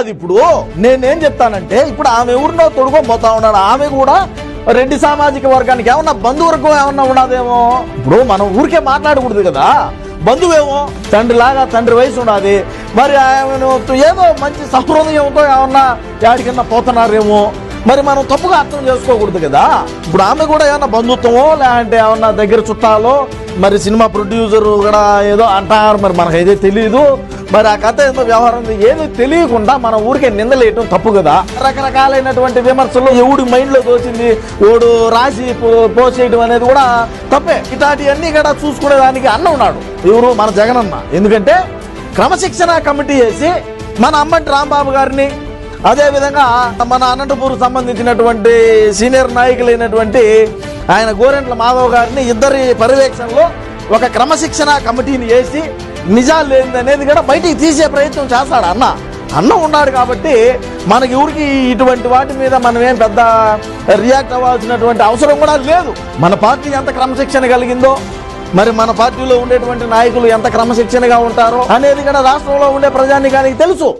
అది ఇప్పుడు నేనేం చెప్తానంటే ఇప్పుడు ఆమె ఎవరినో తొడుకొని పోతా ఉన్నాడు? ఆమె కూడా రెడ్డి సామాజిక వర్గానికి ఏమన్నా బంధువర్గం ఏమన్నా ఉన్నదేమో? ఇప్పుడు మనం ఊరికే మాట్లాడకూడదు కదా. బంధువేమో తండ్రి లాగా తండ్రి వయసు ఉన్నది మరి ఆయన ఏదో మంచి సహృదయంతో ఏమన్నా యాడికన్నా పోతున్నారేమో? మరి మనం తప్పుగా అర్థం చేసుకోకూడదు కదా? ఇప్పుడు ఆమె కూడా ఏమన్నా బంధుత్వమో లేదంటే ఏమన్నా దగ్గర చుట్టాలో మరి సినిమా ప్రొడ్యూసర్ కూడా ఏదో అంటారు మరి మనకైతే తెలియదు మరి ఆ కథ ఏదో వ్యవహారం ఏదో తెలియకుండా మన ఊరికే నిందలేయటం తప్పు కదా? రకరకాలైనటువంటి విమర్శలు ఎవడి మైండ్లో తోచింది ఓడు రాసి పో- పోసేయటం అనేది కూడా తప్పే. ఇటాటి అన్నీ కూడా చూసుకునే దానికి అన్న ఉన్నాడు. ఎవరు? మన జగనన్న. ఎందుకంటే క్రమశిక్షణ కమిటీ వేసి మన అమ్మంటి రాంబాబు గారిని అదే విధంగా మన అనంతపూర్ సంబంధించినటువంటి సీనియర్ నాయకులైనటువంటి ఆయన గోరెంట్ల మాధవ్ గారిని ఇద్దరి పర్యవేక్షణలో ఒక క్రమశిక్షణ కమిటీని వేసి నిజాలు లేనిది కూడా బయటికి తీసే ప్రయత్నం చేస్తాడు అన్న. అన్న ఉన్నాడు కాబట్టి మనకి ఊరికి ఇటువంటి వాటి మీద మనం ఏం పెద్ద రియాక్ట్ అవ్వాల్సినటువంటి అవసరం కూడా లేదు. మన పార్టీ ఎంత క్రమశిక్షణ కలిగిందో మరి మన పార్టీలో ఉండేటువంటి నాయకులు ఎంత క్రమశిక్షణగా ఉంటారో అనేది కూడా రాష్ట్రంలో ఉండే ప్రజానికానికి తెలుసు.